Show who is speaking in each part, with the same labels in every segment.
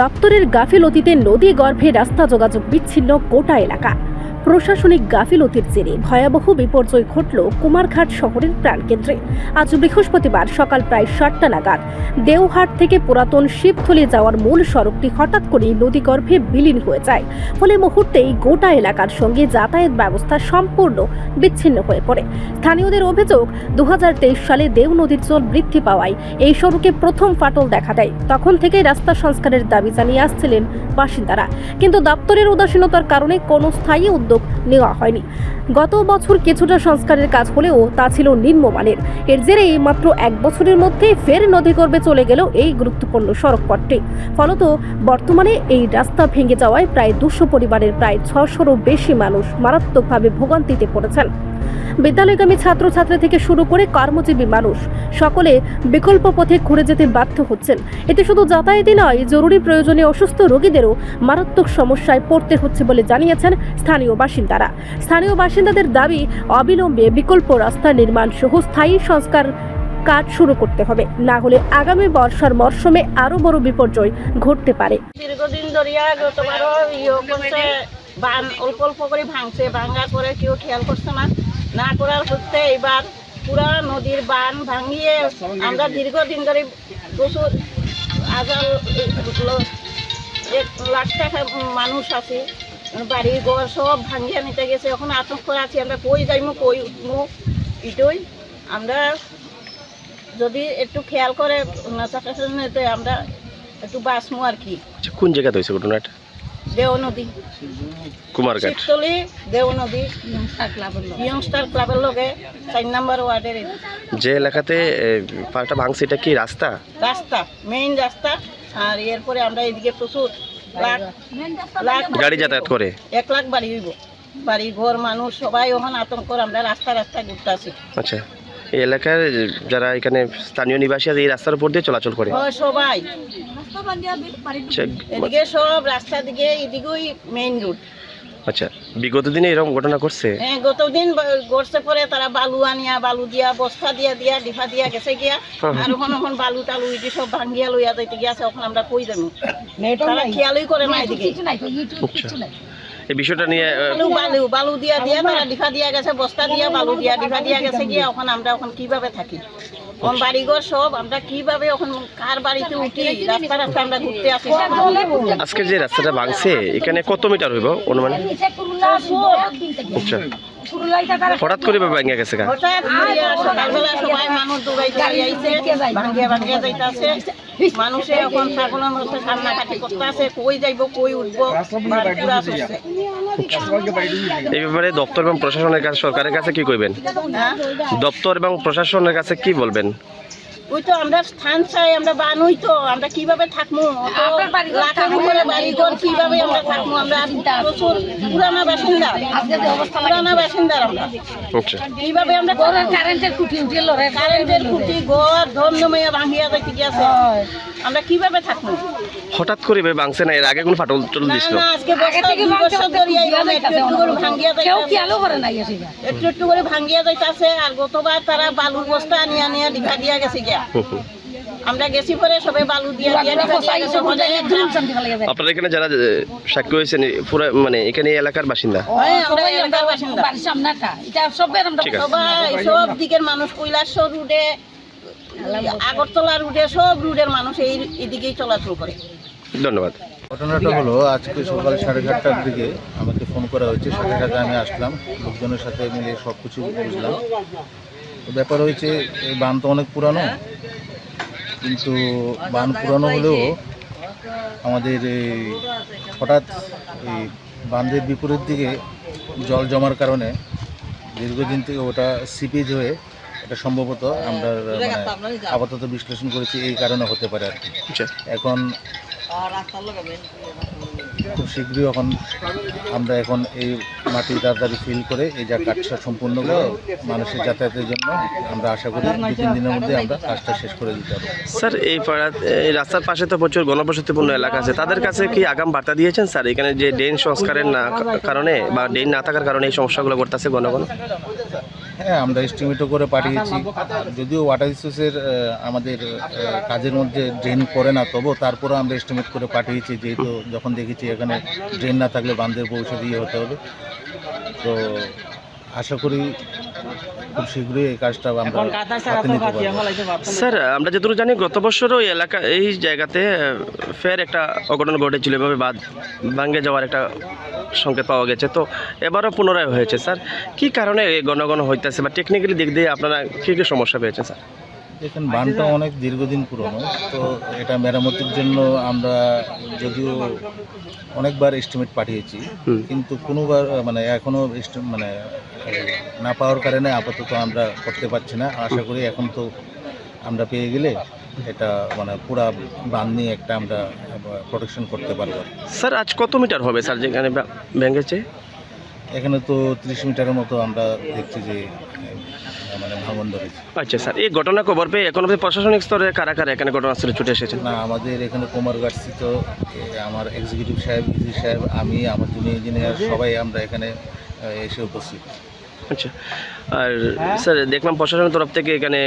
Speaker 1: দপ্তরের গাফিলতিতে নদী গর্ভে রাস্তা যোগাযোগ বিচ্ছিন্ন গোটা এলাকা। প্রশাসনিক গাফিলতির জেরে ভয়াবহ বিপর্যয় ঘটল কুমারঘাট শহরের প্রাণকেন্দ্রে। আজ বৃহস্পতিবার সকাল প্রায় সাতটা নাগাদ দেওহাট থেকে পুরাতন শিবথলি যাওয়ার মূল সড়কটি হঠাৎ করেই নদীগর্ভে বিলীন হয়ে যায়। ফলে মুহূর্তেই গোটা এলাকার সঙ্গে যাতায়াত ব্যবস্থা সম্পূর্ণ বিচ্ছিন্ন হয়ে পড়ে। স্থানীয়দের অভিযোগ দু হাজার তেইশ সালে দেও নদীর জল বৃদ্ধি পাওয়ায় এই সড়কে প্রথম ফাটল দেখা দেয়। তখন থেকেই রাস্তা সংস্কারের দাবি জানিয়ে আসছিলেন বাসিন্দারা। কিন্তু দপ্তরের উদাসীনতার কারণে কোনো স্থায়ী উদ্যোগ নেওয়া হয়নি। গত বছর কিছুটা সংস্কারের কাজ হলেও তা ছিল নিম্নমানের। এর জেরেই মাত্র এক বছরের মধ্যে ফের নদী করবে চলে গেল এই গুরুত্বপূর্ণ সড়কপথটি। ফলত বর্তমানে এই রাস্তা ভেঙে যাওয়ায় প্রায় দুশো পরিবারের প্রায় ছশোরও বেশি মানুষ মারাত্মকভাবে ভোগান্তিতে পড়েছেন। বিদ্যালয়গামী ছাত্রছাত্রী থেকে শুরু করে কর্মজীবী মানুষ সকলে বিকল্প পথে ঘুরে যেতে বাধ্য হচ্ছেন। এতে শুধু যাতায়াতই নয়, জরুরি প্রয়োজনে অসুস্থ রোগীদেরও মারাত্মক সমস্যায় পড়তে হচ্ছে বলে জানিয়েছেন স্থানীয় বাসিন্দারা। স্থানীয় বাসিন্দাদের দাবি, অবিলম্বে বিকল্প রাস্তা নির্মাণ সহ স্থায়ী সংস্কার কাজ শুরু করতে হবে। না হলে আগামী বর্ষার মরশুমে আরও বড় বিপর্যয় ঘটতে পারে।
Speaker 2: দীর্ঘদিন ধরিয়া ইয়ে করছে অল্প অল্প করে ভাঙছে, ভাঙার পরে কেউ খেয়াল করছে না। না করার করতে এবার পুরা নদীর বান ভাঙিয়ে আমরা দীর্ঘদিন ধরে প্রচুর হাজার লো- এক লাখ টাকা মানুষ আছে বাড়ি ঘর সব ভাঙিয়ে নিতে গেছে, এখন আতঙ্ক আছি, আমরা কই যাইমু, কই উঠমু, এটাই। আমরা যদি একটু খেয়াল করে আমরা একটু বাঁচমু আর কি।
Speaker 3: আচ্ছা কোন জায়গাতে হয়েছে ঘটনাটা?
Speaker 2: দেও নদী
Speaker 3: কুমারঘাট।
Speaker 2: শিবতলি দেও নদী ইয়ংস্টার ক্লাবের লগে। চার নাম্বার ওয়ার্ডের
Speaker 3: যে এলাকাতে পাটা ভাঙছে এটা কি রাস্তা?
Speaker 2: রাস্তা মেইন রাস্তা। আর এরপরে আমরা এদিকে প্রচুর লাখ লাখ
Speaker 3: গাড়ি যাতায়াত করে।
Speaker 2: এক লাখ বাড়ি হইব। বাড়ি ঘর মানুষ সবাই ওখানে আতঙ্ক আমরা রাস্তা রাস্তা ঘুরতে আছি
Speaker 3: আচ্ছা। এই এলাকার যারা এখানে স্থানীয় নিবাসী আছে এই রাস্তার উপর দিয়ে চলাচল করে।
Speaker 2: সবাই।
Speaker 3: আচ্ছা,
Speaker 2: এদিকে সব রাস্তা দিকে এদিকেই মেইন রুট
Speaker 3: আচ্ছা বিগত দিনে এরকম ঘটনা করছে
Speaker 2: হ্যাঁ গতদিন ব- গড়ছে পরে তারা বালু আনিয়া বালু দিয়া বস্তা দিয়া দিয়া ডিফা দিয়া গেছে গিয়া।
Speaker 3: হুম।
Speaker 2: আর ওখানে ওখানে বালু টালু ইটি সব ভাঙ্গিয়া লইয়া যাইতে গিয়াছে ওখানে আমরা কই যাব তারা খেয়ালই করে না এদিকে।
Speaker 3: এই বিষয়টা নিয়ে
Speaker 2: বালু বালু বালু দিয়া দিয়া তারা ডিফা দিয়া গেছে বস্তা দিয়া বালু দিয়া ডিফা দিয়া গেছে কি এখন আমরা এখন কীভাবে থাকি? ওখান বাড়িঘর সব আমরা কীভাবে এখন কার বাড়িতে উঠি? রাস্তা রাস্তা আমরা ঘুরতে আসি।
Speaker 3: আজকে যে রাস্তাটা ভাঙছে এখানে কত মিটার হইব অনুমান? আচ্ছা। হঠাৎ করে ভাঙিয়া গেছে
Speaker 2: মানুষ এখন ছাগলের মধ্যে কান্নাকাটি করতে আছে কই যাইব কই উঠবো
Speaker 3: এই ব্যাপারে দপ্তর এবং প্রশাসনের কাছে সরকারের কাছে কি কইবেন?
Speaker 2: হ্যাঁ?
Speaker 3: দপ্তর এবং প্রশাসনের কাছে কি বলবেন?
Speaker 2: ওই তো আমরা স্থান চাই আমরা বানুই তো আমরা কীভাবে থাকব লাখের উপরে কীভাবে আমরা থাকব আমরা প্রচুর পুরানা বাসিন্দা। পুরানা বাসিন্দা আমরা।
Speaker 3: আচ্ছা
Speaker 2: কীভাবে আমরা কারেন্টের খুঁটি কারেন্টের খুঁটি ঘর ধন নমিয়া ভাঙিয়া যাইতে গিয়েছে। আমরা কীভাবে থাকব
Speaker 3: হঠাৎ করে এভাবে ভাঙছে না? এর আগে কোন ফাটল টল
Speaker 2: না
Speaker 3: দিছিল?
Speaker 2: না আজকে বছর দুই বছর ধরে এইভাবে একটু একটু করে ভাঙ্গিয়া যাইতাছে। একটু একটু করে ভাঙ্গিয়া যাইতাছে আর গতবার তারা বালুর বস্তা আনিয়া নিয়ে ডিফা দিয়া গেছে গিয়া। আমরা গেছি পরে সবে বালু দিয়া।
Speaker 3: আপনারা এখানে যারা সাক্ষী হয়েছেন পুরো মানে এখানে এলাকার বাসিন্দা?
Speaker 2: হ্যাঁ, আমরা এলাকার বাসিন্দা। সবাই সব দিকের মানুষ কৈলাসর রুটে আগরতলা রুটে সব রুটের মানুষ এই এদিকেই চলাচল করে।
Speaker 3: ধন্যবাদ।
Speaker 4: ঘটনাটা হলো আজকে সকাল সাড়ে সাতটার দিকে আমাকে ফোন করা হয়েছে। সাথে সাথে আমি আসলাম লোকজনের সাথে মিলে সব কিছু বুঝলাম। ব্যাপার হয়েছে এই বান তো অনেক পুরানো। কিন্তু বান পুরানো হলেও আমাদের এই হঠাৎ এই বাঁধের বিপরীত দিকে জল জমার কারণে দীর্ঘদিন থেকে ওটা সিপেজ হয়ে এটা সম্ভবত আমরা মানে আপাতত বিশ্লেষণ করেছি এই কারণে হতে পারে আর কি।
Speaker 3: আচ্ছা।
Speaker 4: এখন খুব শীঘ্রই এখন আমরা এখন এই মাটি তাড়াতাড়ি ফিল করে এই যা কাজটা সম্পূর্ণ করে মানুষের যাতায়াতের জন্য আমরা আশা করি দু তিন দিনের মধ্যে আমরা কাজটা শেষ করে দিতে পারব।
Speaker 3: স্যার, এই এই রাস্তার পাশে তো প্রচুর গণবসতিপূর্ণ এলাকা আছে। তাদের কাছে কি আগাম বার্তা দিয়েছেন স্যার? এখানে যে ড্রেন সংস্কারের না কারণে বা ড্রেন না থাকার কারণে এই সমস্যাগুলো ঘটতেছে ঘন
Speaker 4: হ্যাঁ আমরা এস্টিমেটও করে পাঠিয়েছি। যদিও ওয়াটার রিসোর্সের আমাদের কাজের মধ্যে ড্রেন করে না তবু তারপরও আমরা এস্টিমেট করে পাঠিয়েছি, যেহেতু যখন দেখেছি এখানে ড্রেন না থাকলে বান্ধের পৌঁছে দিয়ে হতে হবে। তো আশা করি খুব শীঘ্রই এই কাজটা আমরা
Speaker 3: স্যার আমরা যতটুকু জানি গত বছরও এই এলাকা এই জায়গাতে ফের একটা অঘটন ঘটেছিল এভাবে বাদ ভাঙ্গে যাওয়ার একটা সংকেত পাওয়া গেছে। তো এবারও পুনরায় হয়েছে স্যার। কি কারণে ঘন হইতেছে বা টেকনিক্যালি দিক দিয়ে আপনারা কী কী সমস্যা পেয়েছেন স্যার?
Speaker 4: দেখেন বানটা অনেক দীর্ঘদিন পুরনো তো এটা মেরামতির জন্য আমরা যদিও অনেকবার এস্টিমেট পাঠিয়েছি কিন্তু কোনোবার মানে এখনও মানে না পাওয়ার কারণে আপাতত আমরা করতে পারছি না। আশা করি এখন তো আমরা পেয়ে গেলে এটা মানে পুরা বান নিয়ে একটা আমরা প্রোটেকশন করতে পারব।
Speaker 3: স্যার আজ কত মিটার হবে স্যার যেখানে ভেঙেছে
Speaker 4: এখানে তো ত্রিশ মিটারের মতো আমরা দেখছি যে মানে ভাঙন ধরেছে।
Speaker 3: আচ্ছা স্যার এই ঘটনা খবর পেয়ে এখন অবধি প্রশাসনিক স্তরে কারা কারা এখানে ঘটনাস্থলে ছুটে এসেছেন?
Speaker 4: না আমাদের এখানে কুমারগাছি তো আমার এক্সিকিউটিভ সাহেব ইজি সাহেব আমি আমার জুনিয়র ইঞ্জিনিয়ার সবাই আমরা এখানে এসে উপস্থিত।
Speaker 3: আচ্ছা আর স্যার দেখলাম প্রশাসনের তরফ থেকে এখানে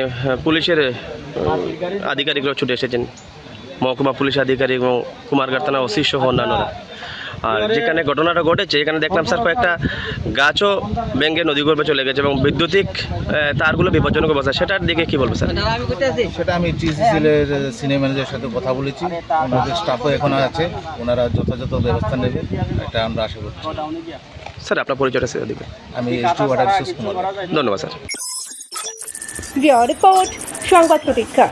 Speaker 3: পুলিশের আধিকারিকরা ছুটে এসেছেন। মহকুমা পুলিশ আধিকারিক এবং কুমারঘাট থানা ওসি সহ অন্যান্যরা। আর যেখানে ঘটনাটা ঘটেছে এখানে দেখলাম স্যার কয়েকটা গাছও ভেঙে নদী গর্ভে চলে গেছে এবং বৈদ্যুতিক তারগুলো বিপজ্জনক অবস্থা। সেটার দিকে কি বলব স্যার?
Speaker 4: সেটা আমি টিসিসিএলের সিনিয়র ম্যানেজারের সাথে কথা বলেছি। ওনাদের স্টাফও এখন আছে। ওনারা যথাযথ ব্যবস্থা নেবে এটা আমরা আশা করছি।
Speaker 3: স্যার আপনার পরিচয়টা সেটা দিবেন।
Speaker 4: আমি এস টি ওয়াটার রিসোর্স
Speaker 3: ধন্যবাদ স্যার।
Speaker 1: রিপোর্ট সংবাদ প্রতীক্ষা।